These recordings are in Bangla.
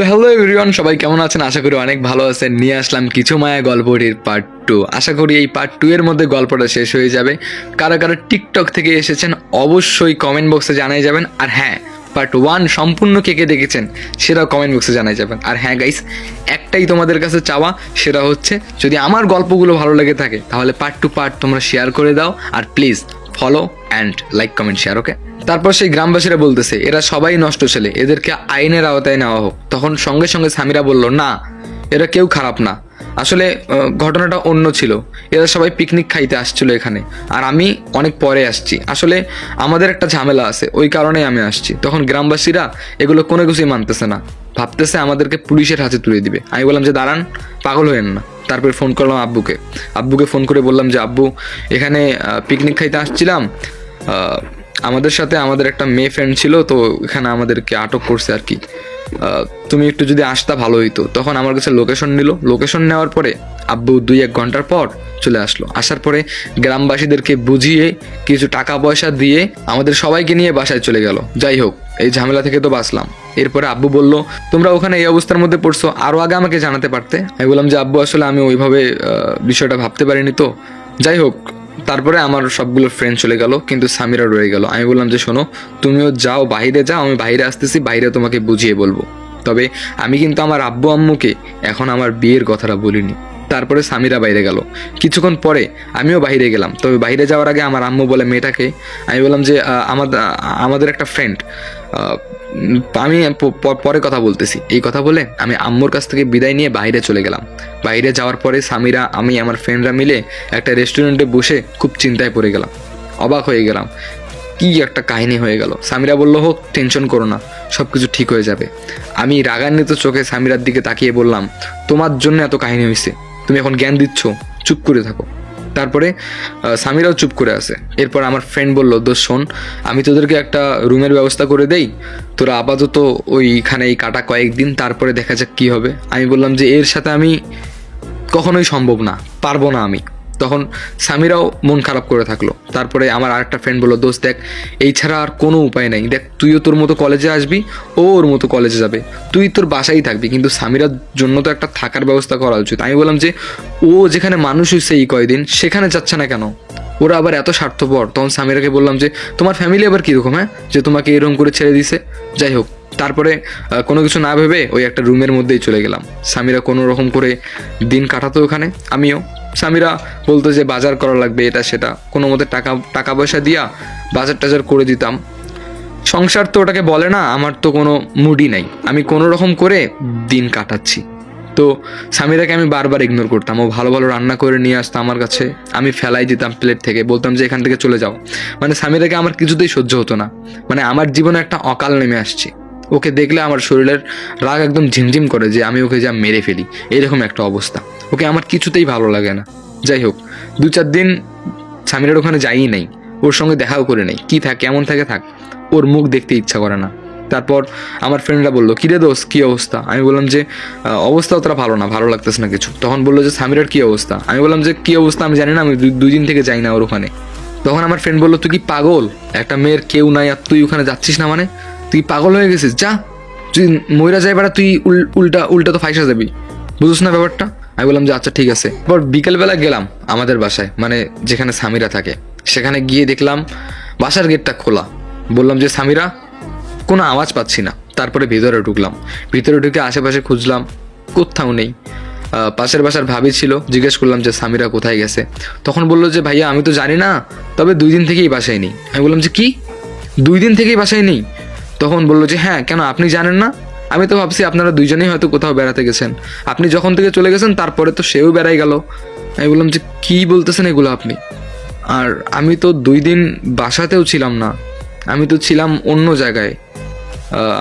তো হ্যালো এভরিওয়ান সবাই কেমন আছেন? আশা করি অনেক ভালো আছেন। নিয়ে আসলাম কিছু মায়া গল্পটির পার্ট টু আশা করি এই পার্ট টু এর মধ্যে গল্পটা শেষ হয়ে যাবে। কারা কারা টিকটক থেকে এসেছেন, অবশ্যই কমেন্ট বক্সে জানাই যাবেন। আর হ্যাঁ পার্ট ওয়ান সম্পূর্ণ কে কে দেখেছেন, সেটাও কমেন্ট বক্সে জানাই যাবেন। আর হ্যাঁ গাইস একটাই তোমাদের কাছে চাওয়া, সেটা হচ্ছে, যদি আমার গল্পগুলো ভালো লেগে থাকে, তাহলে পার্ট টু পার্ট তোমরা শেয়ার করে দাও। আর please follow and like comment share okay তারপর সেই গ্রামবাসীরা বলতেছে, এরা সবাই নষ্ট ছেলে, এদেরকে আইনের আওতায় নেওয়া হোক। তখন সঙ্গে সঙ্গে সামিরা বলল, না, এরা কেউ খারাপ না। আসলে ঘটনাটা অন্য ছিল। এরা সবাই পিকনিক খাইতে আসছিল এখানে, আর আমি অনেক পরে আসছি। আসলে, আমাদের একটা ঝামেলা আছে, ওই কারণেই আমি আসছি। তখন গ্রামবাসীরা এগুলো কোনো কিছুই মানতেছে না। ভাবতেছে আমাদেরকে পুলিশের হাতে তুলে দিবে। আমি বললাম, যে দাঁড়ান, পাগল হয়েন না। তারপর ফোন করলাম আব্বুকে। আব্বুকে ফোন করে বললাম যে, আব্বু, এখানে পিকনিক খাইতে আসছিলাম আমাদের সাথে আমাদের একটা মেয়ে ফ্রেন্ড ছিল, তো এখানে আমাদেরকে আটক করছে আর কি। তুমি একটু যদি আসতা ভালো হইতো। তখন আমার কাছে লোকেশন নিল। লোকেশন নেওয়ার পরে আব্বু দুই এক ঘণ্টার পর চলে আসলো। আসার পরে গ্রামবাসীদেরকে বুঝিয়ে কিছু টাকা পয়সা দিয়ে আমাদের সবাইকে নিয়ে বাসায় চলে গেল। যাই হোক, এই ঝামেলা থেকে তো বাঁচলাম। এরপরে আব্বু বলল, তোমরা ওখানে এই অবস্থার মধ্যে পড়ছো। আরও আগে আমাকে জানাতে পারতে? আমি বললাম যে, আব্বু, আসলে আমি ওইভাবে বিষয়টা ভাবতে পারিনি তো। যাই হোক তারপরে আমার সবগুলো ফ্রেন্ড চলে গেল, কিন্তু সামিরা রয়ে গেল। আমি বললাম যে, শোনো, তুমিও যাও, বাইরে যাও, আমি বাইরে আসতেছি, বাইরে তোমাকে বুঝিয়ে বলব। তবে আমি কিন্তু আমার আব্বু আম্মুকে এখন আমার বিয়ের কথাটা বলিনি। তারপরে সামিরা বাইরে গেল। কিছুক্ষণ পরে আমিও বাইরে গেলাম। তবে বাইরে যাওয়ার আগে আমার আম্মু বলে, মেয়েটাকে, আমি বললাম যে আমাদের আমাদের একটা ফ্রেন্ড আমি পরে কথা বলতেছি। এই কথা বলে আমি আম্মুর কাছ থেকে বিদায় নিয়ে বাইরে চলে গেলাম। বাইরে যাওয়ার পরে সামিরা, আমি, আমার ফ্রেন্ডরা মিলে একটা রেস্টুরেন্টে বসে খুব চিন্তায় পড়ে গেলাম। অবাক হয়ে গেলাম। কি একটা কাহিনী হয়ে গেল। সামিরা বলল, হোক টেনশন করো না সব কিছু ঠিক হয়ে যাবে। আমি রাগান্বিত চোখে সামিরার দিকে তাকিয়ে বললাম, তোমার জন্য এত কাহিনী হয়েছে তুমি এখন জ্ঞান দিচ্ছ, চুপ করে থাকো। তারপরে সামিরাও চুপ করে আসে এরপর আমার ফ্রেন্ড বলল দোষ শোন, আমি তোদেরকে একটা রুমের ব্যবস্থা করে দেই। তোরা আপাতত ওইখানেই কাটা কয়েকদিন তারপরে দেখা যাক কী হবে। আমি বললাম যে, এর সাথে আমি কখনোই সম্ভব না, পারব না আমি। তখন সামিরাও মন খারাপ করে থাকল। তারপরে আমার আরেকটা ফ্রেন্ড বলল, দোস্ত দেখ, এই ছাড়া আর কোনো উপায় নেই। দেখ, তুইও তোর মতো কলেজে আসবি, ও ওর মতো কলেজে যাবে। তুই তোর বাসায় থাকবি। কিন্তু সামিরার জন্য তো একটা থাকার ব্যবস্থা করা উচিত। আমি বললাম যে, ও যেখানে মানুষ হয়েছে এই কয়দিন, সেখানে যাচ্ছে না কেন? ওরা আবার এত স্বার্থপর। তখন সামিরাকে বললাম যে, তোমার ফ্যামিলি আবার কীরকম হ্যাঁ? যে তোমাকে এরকম করে ছেড়ে দিছে যাই হোক, তারপরে কোনো কিছু না ভেবে ওই একটা রুমের মধ্যেই চলে গেলাম। স্বামীরা কোনো রকম করে দিন কাটাতো ওখানে, আমিও। সামিরা বলতো যে বাজার করা লাগবে, এটা সেটা। কোনো মতে টাকা টাকা পয়সা দিয়া বাজার টাজার করে দিতাম। সংসার তো ওটাকে বলে না, আমার তো কোনো মুডই নাই। আমি কোনো রকম করে দিন কাটাচ্ছি। তো স্বামীরাকে আমি বারবার ইগনোর করতাম। ও ভালো ভালো রান্না করে নিয়ে আসতো আমার কাছে। আমি ফেলাই দিতাম প্লেট থেকে। বলতাম যে এখান থেকে চলে যাও। মানে সামিরাকে আমার কিছুতেই সহ্য হতো না। মানে আমার জীবনে একটা অকাল নেমে আসছে। ওকে দেখলে আমার শরীরের রাগ একদম ঝিমঝিম করে যে আমি ওকে যা মেরে ফেলি। এরকম একটা অবস্থা। ওকে আমার কিছুতেই ভালো লাগে না। যাই হোক দু চার দিন সামিরার ওখানে যাই নাই। ওর সঙ্গে দেখাও করে নেই। কী থাক কেমন থাকে থাক ওর মুখ দেখতে ইচ্ছা করে না। তারপর আমার ফ্রেন্ডরা বলল কিরে দোষ কী অবস্থা? আমি বললাম যে আহ, অবস্থা অতটা ভালো না ভালো লাগতেছে না কিছু। তখন বলল যে সামিরার কী অবস্থা? আমি বললাম যে কী অবস্থা আমি জানি না আমি দুই দিন থেকে যাই না ওর ওখানে। তখন আমার ফ্রেন্ড বলল তুই কি পাগল? একটা মেয়ের কেউ নাই আর তুই ওখানে যাচ্ছিস না মানে? তুই পাগল হয়ে গেছিস, যা। তুই ময়রা বেড়া তুই উল- উল্টা উল্টা তো ফাইসা যাবি। বুঝিস না ব্যাপারটা? আমি বললাম, যে আচ্ছা ঠিক আছে। এবার বিকেলবেলা গেলাম আমাদের বাসায় মানে যেখানে সামিরা থাকে। সেখানে গিয়ে দেখলাম বাসার গেটটা খোলা। বললাম যে, সামিরা, কোনো আওয়াজ পাচ্ছি না। তারপরে ভিতরে ঢুকলাম। ভিতরে ঢুকে আশেপাশে খুঁজলাম, কোথাও নেই। পাশের বাসার ভাবি ছিল, জিজ্ঞেস করলাম যে, সামিরা কোথায় গেছে? তখন বলল যে, ভাইয়া, আমি তো জানি না, তবে দুই দিন থেকেই বাসায় নেই। আমি বললাম যে, কি? দুই দিন থেকেই বাসায় নেই? তখন বলল যে হ্যাঁ কেন আপনি জানেন না? আমি তো ভাবছি আপনারা দুইজনেই হয়তো কোথাও বেড়াতে গেছেন। আপনি যখন থেকে চলে গেছেন, তারপরে তো সেও বেড়াই গেল। আমি বললাম যে, কী বলতেছেন এগুলো আপনি? আর আমি তো দুই দিন বাসাতেও ছিলাম না। আমি তো ছিলাম অন্য জায়গায়।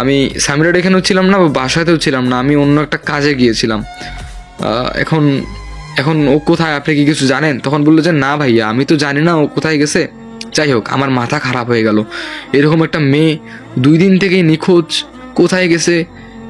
আমি সামিরার এখানেও ছিলাম না, বা বাসাতেও ছিলাম না। আমি অন্য একটা কাজে গিয়েছিলাম। এখন এখন ও কোথায়? আপনি কি কিছু জানেন? তখন বলল যে, না ভাইয়া, আমি তো জানি না ও কোথায় গেছে। যাই হোক, আমার মাথা খারাপ হয়ে গেল। এরকম একটা মেয়ে দুই দিন থেকেই নিখোঁজ, কোথায় গেছে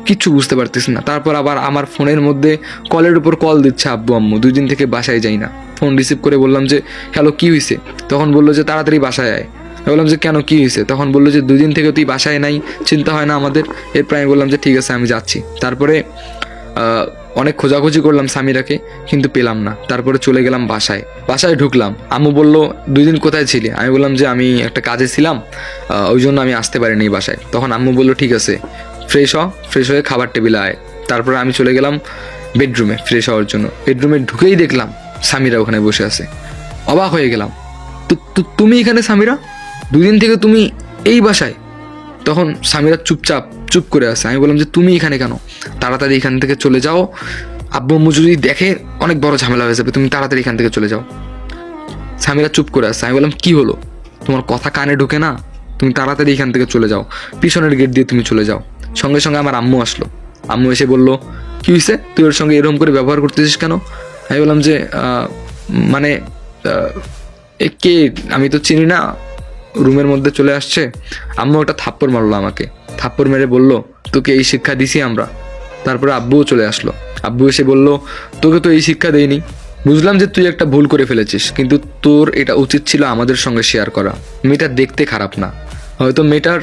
কিচ্ছু বুঝতে পারতেছি না। তারপর আবার আমার ফোনের মধ্যে কলের উপর কল দিচ্ছে আব্বু আম্মু, দুই দিন থেকে বাসায় যাই না। ফোন রিসিভ করে বললাম যে, হ্যালো, কী হয়েছে তখন বলল যে, তাড়াতাড়ি বাসায় আয়। বললাম যে, কেন, কী হয়েছে তখন বলল যে দুদিন থেকে তুই বাসায় নাই, চিন্তা হয় না আমাদের। এরপর আমি বললাম যে, ঠিক আছে, আমি যাচ্ছি। তারপরে অনেক খোঁজাখুঁজি করলাম সামিরাকে, কিন্তু পেলাম না। তারপরে চলে গেলাম বাসায়। বাসায় ঢুকলাম। আম্মু বলল, দুই দিন কোথায় ছিলি? আমি বললাম যে, আমি একটা কাজে ছিলাম ওই জন্য আমি আসতে পারিনি বাসায়। তখন আম্মু বলল, ঠিক আছে, ফ্রেশ হ, ফ্রেশ হয়ে খাবার টেবিলে আয়। তারপরে আমি চলে গেলাম বেডরুমে ফ্রেশ হওয়ার জন্য। বেডরুমে ঢুকেই দেখলাম সামিরা ওখানে বসে আছে। অবাক হয়ে গেলাম। তুমি এখানে সামিরা? দুদিন থেকে তুমি এই বাসায়? তখন স্বামীরা চুপচাপ, চুপ করে আসে আমি বললাম যে, তুমি এখানে কেন? তাড়াতাড়ি এখান থেকে চলে যাও। আব্বু আম্মু যদি দেখে, অনেক বড় ঝামেলা হয়ে যাবে। তুমি তাড়াতাড়ি এখান থেকে চলে যাও। স্বামীরা চুপ করে আছে। আমি বললাম, কি হলো? তোমার কথা কানে ঢোকে না? তুমি তাড়াতাড়ি এখান থেকে চলে যাও। পিছনের গেট দিয়ে তুমি চলে যাও। সঙ্গে সঙ্গে আমার আম্মু আসলো। আম্মু এসে বলল, কি হয়েছে তুই ওর সঙ্গে এরকম করে ব্যবহার করতেছিস কেন? আমি বললাম যে মানে কে? আমি তো চিনি না। রুমের মধ্যে চলে আসছে। আম্মু একটা থাপ্পড় মারলো আমাকে। থাপ্পড় মেরে বলল, তোকে এই শিক্ষা দিছি আমরা। তারপরে আব্বুও চলে আসলো। আব্বু এসে বলল, তোকে তো এই শিক্ষা দেয়নি বুঝলাম যে তুই একটা ভুল করে ফেলেছিস, কিন্তু তোর এটা উচিত ছিল আমাদের সঙ্গে শেয়ার করা। মেয়েটা দেখতে খারাপ না। হয়তো মেয়েটার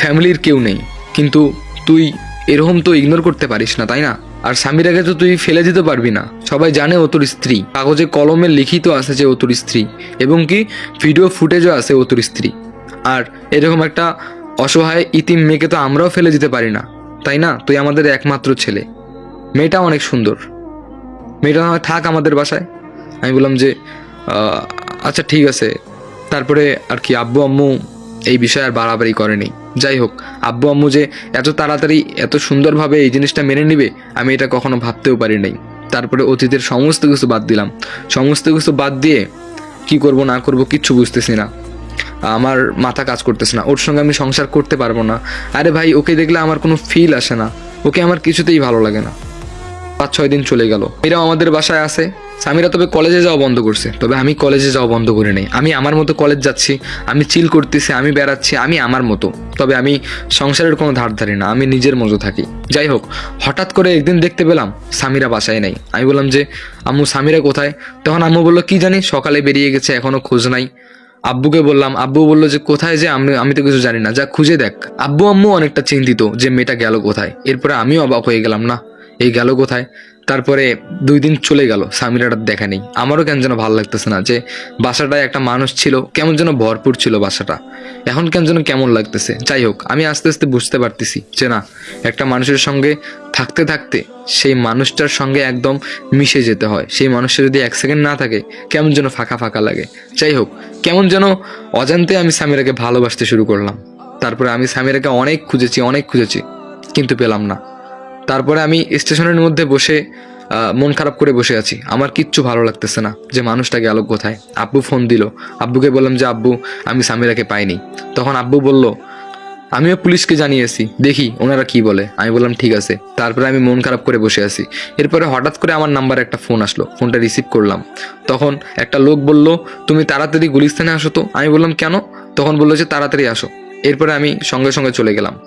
ফ্যামিলির কেউ নেই, কিন্তু তুই এরকম তো ইগনোর করতে পারিস না, তাই না? আর স্বামীরাকে তো তুই ফেলে দিতে পারবি না। সবাই জানে ও তোর স্ত্রী। কাগজে কলমে লিখিত আছে যে ও তোর স্ত্রী। এবং কি ভিডিও ফুটেজও আছে ও তোর স্ত্রী। আর এরকম একটা অসহায় ইতিম মেয়েকে তো আমরাও ফেলে দিতে পারি না। তাই না? তুই আমাদের একমাত্র ছেলে। মেয়েটা অনেক সুন্দর। মেয়েটা থাক আমাদের বাসায়। আমি বললাম যে আচ্ছা ঠিক আছে। তারপরে আর কি আব্বু, আম্মু এই বিষয়ে আর বাড়াবাড়ি করেনি। যাই হোক, আব্বু আম্মু যে এত তাড়াতাড়ি, এত সুন্দরভাবে এই জিনিসটা মেনে নিবে, আমি এটা কখনো ভাবতেও পারি নাই। তারপরে অতীতের সমস্ত কিছু বাদ দিলাম। সমস্ত কিছু বাদ দিয়ে কি করব, না করব কিচ্ছু বুঝতেছি না। আমার মাথা কাজ করতেছে না। ওর সঙ্গে আমি সংসার করতে পারব না। আরে ভাই, ওকে দেখলে আমার কোনো ফিল আসে না। ওকে আমার কিছুতেই ভালো লাগে না। পাঁচ ছয় দিন চলে গেল। এরাও আমাদের বাসায় আসে সামিরা তবে কলেজে যাওয়া বন্ধ করছে, তবে আমি কলেজে যাওয়া বন্ধ করে নেই। আমি আমার মতো কলেজ যাচ্ছি, আমি চিল করতেছি, আমি বেড়াচ্ছি, আমি আমার মতো। তবে আমি সংসারের কোনো ধার ধারি না, আমি নিজের মতো থাকি। যাই হোক, হঠাৎ করে একদিন দেখতে পেলাম সামিরা বাসায় নাই। আমি বললাম যে, আম্মু, সামিরা কোথায়? তখন আম্মু বলল, কি জানি, সকালে বেরিয়ে গেছে, এখনও খোঁজ নাই। আব্বুকে বললাম, আব্বু বলল যে, কোথায় যে, আমি আমি তো কিছু জানি না, যা খুঁজে দেখ। আব্বু আম্মু অনেকটা চিন্তিত যে, মেয়েটা গেল কোথায়? এরপরে আমিও অবাক হয়ে গেলাম, না, এই গেল কোথায়? তারপরে দুই দিন চলে গেল সামিরাটার দেখা নেই। আমারও কেন যেন ভালো লাগতেছে না যে বাসাটায় একটা মানুষ ছিল, কেমন যেন ভরপুর ছিল বাসাটা। এখন কেন যেন কেমন লাগতেছে। যাই হোক, আমি আস্তে আস্তে বুঝতে পারতেছি যে না, একটা মানুষের সঙ্গে থাকতে থাকতে সেই মানুষটার সঙ্গে একদম মিশে যেতে হয়। সেই মানুষটা যদি এক সেকেন্ড না থাকে, কেমন যেন ফাঁকা ফাঁকা লাগে। যাই হোক, কেমন যেন অজান্তে আমি সামিরাকে ভালোবাসতে শুরু করলাম। তারপরে আমি সামিরাকে অনেক খুঁজেছি অনেক খুঁজেছি, কিন্তু পেলাম না। তারপরে আমি স্টেশনের মধ্যে বসে মন খারাপ করে বসে আছি। আমার কিচ্ছু ভালো লাগতেছে না যে মানুষটা গেল কোথায়। আব্বু ফোন দিল। আব্বুকে বললাম যে, আব্বু, আমি সামিরাকে পাইনি। তখন আব্বু বলল, আমিও পুলিশকে জানিয়েছি। দেখি ওনারা কি বলে। আমি বললাম, ঠিক আছে। তারপরে আমি মন খারাপ করে বসে আছি। এরপরে হঠাৎ করে আমার নাম্বারে একটা ফোন আসলো। ফোনটা রিসিভ করলাম। তখন একটা লোক বলল, তুমি তাড়াতাড়ি গুলিস্তানে আসো তো? আমি বললাম, কেন? তখন বলল যে, তাড়াতাড়ি আসো। এরপরে আমি সঙ্গে সঙ্গে চলে গেলাম।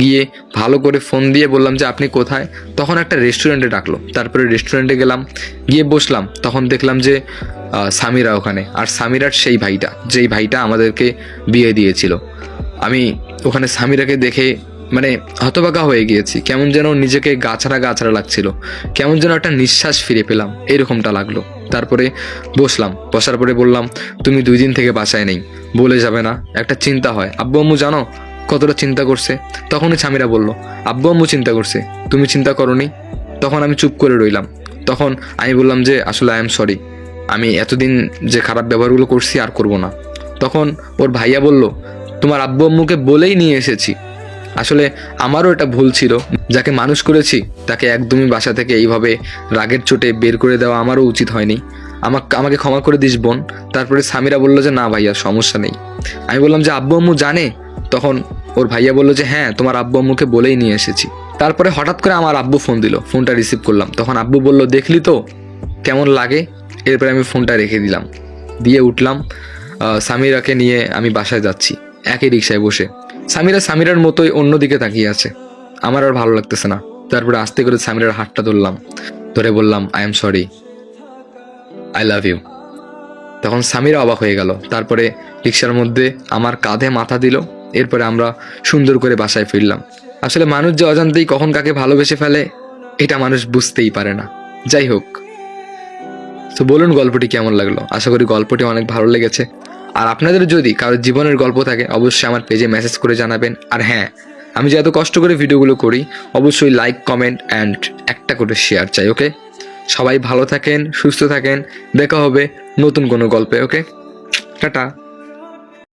গিয়ে ভালো করে ফোন দিয়ে বললাম যে, আপনি কোথায়? তখন একটা রেস্টুরেন্টে ডাকলো। তারপরে রেস্টুরেন্টে গেলাম। গিয়ে বসলাম। তখন দেখলাম যে সামিরা ওখানে। আর সামিরার সেই ভাইটা, যেই ভাইটা আমাদেরকে বিয়ে দিয়েছিল। আমি ওখানে সামিরাকে দেখে মানে হতবাকা হয়ে গিয়েছি। কেমন যেন নিজেকে গাছাড়া গাছাড়া লাগছিল। কেমন যেন একটা নিঃশ্বাস ফিরে পেলাম। এরকমটা লাগল। তারপরে বসলাম। বসার পরে বললাম, তুমি দুই দিন থেকে বাসায় নেই। বলে যাবে না। একটা চিন্তা হয়। আব্বু আম্মু জানো কতটা চিন্তা করছে? তখনই স্বামীরা বলল, আব্বু আম্মু চিন্তা করছে। তুমি চিন্তা করনি? তখন আমি চুপ করে রইলাম। তখন আমি বললাম যে, আসলে আই এম সরি আমি এতদিন যে খারাপ ব্যবহারগুলো করছি আর করব না। তখন ওর ভাইয়া বলল, তোমার আব্বু আম্মুকে বলেই নিয়ে এসেছি। আসলে আমারও এটা ভুল ছিল। যাকে মানুষ করেছি তাকে একদমই বাসা থেকে এইভাবে রাগের চোটে বের করে দেওয়া আমারও উচিত হয়নি। আমাকে আমাকে ক্ষমা করে দিস বোন। তারপরে সামিরা বলল যে না ভাইয়া সমস্যা নেই। আমি বললাম যে আব্বু আম্মু জানে? তখন ওর ভাইয়া বলল যে হ্যাঁ তোমার আব্বু আম্মুকে বলেই নিয়ে এসেছি। তারপরে হঠাৎ করে আমার আব্বু ফোন দিল ফোনটা রিসিভ করলাম। তখন আব্বু বলল দেখলি তো? কেমন লাগে? এরপরে আমি ফোনটা রেখে দিলাম। দিয়ে উঠলাম। আহ, সামিরাকে নিয়ে আমি বাসায় যাচ্ছি। একই রিক্সায় বসে। সামিরা সামিরার মতোই অন্যদিকে তাকিয়ে আছে। আমার আর ভালো লাগতেছে না। তারপরে আস্তে করে সামিরার হাতটা ধরলাম। ধরে বললাম I am sorry I love you তখন সামিরা অবাক হয়ে গেল। তারপরে রিক্সার মধ্যে আমার কাঁধে মাথা দিল। এরপরে আমরা সুন্দর করে বাসায় ফিরলাম। আসলে মানুষ যে অজান্তেই কখন কাকে ভালোবেসে ফেলে, এটা মানুষ বুঝতেই পারে না। যাই হোক। তো বলুন গল্পটি কেমন লাগল? আশা করি গল্পটি অনেক ভালো লেগেছে। আর আপনাদের যদি কারোর জীবনের গল্প থাকে, অবশ্যই আমার পেজে মেসেজ করে জানাবেন। আর হ্যাঁ আমি যে এত কষ্ট করে ভিডিওগুলো করি, অবশ্যই লাইক কমেন্ট অ্যান্ড একটা করে শেয়ার চাই ওকে সবাই ভালো থাকেন, সুস্থ থাকেন, দেখা হবে নতুন কোনো গল্পে ওকে টাটা।